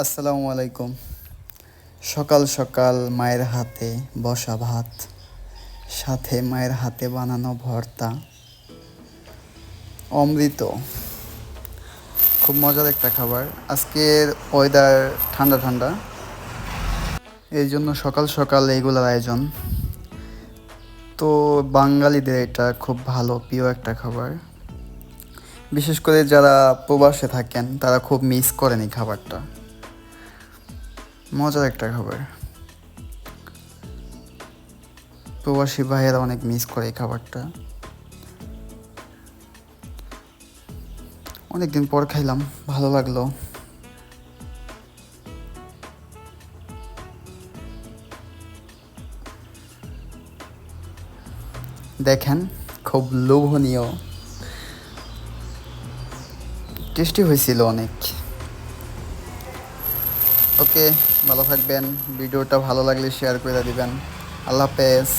আসসালামু আলাইকুম। সকাল সকাল মায়ের হাতে বসা ভাত, সাথে মায়ের হাতে বানানো ভর্তা, অমৃত। খুব মজার একটা খাবার। আজকের ওয়েদার ঠান্ডা ঠান্ডা। এই জন্য সকাল সকাল এইগুলোর আয়োজন। তো বাঙালিদের এটা খুব ভালো, প্রিয় একটা খাবার। বিশেষ করে যারা প্রবাসে থাকেন, তারা খুব মিস করেন এই খাবারটা। মজার একটা খাবার। প্রবাসী ভাইয়েরা অনেক মিস করে এই খাবারটা। অনেকদিন পর খাইলাম, ভালো লাগল। দেখেন, খুব লোভনীয়। টেস্টি হয়েছিল অনেক। ওকে ভালো থাকবেন। ভিডিওটা ভালো লাগলে শেয়ার করে দিবেন। আল্লাহ হাফেজ।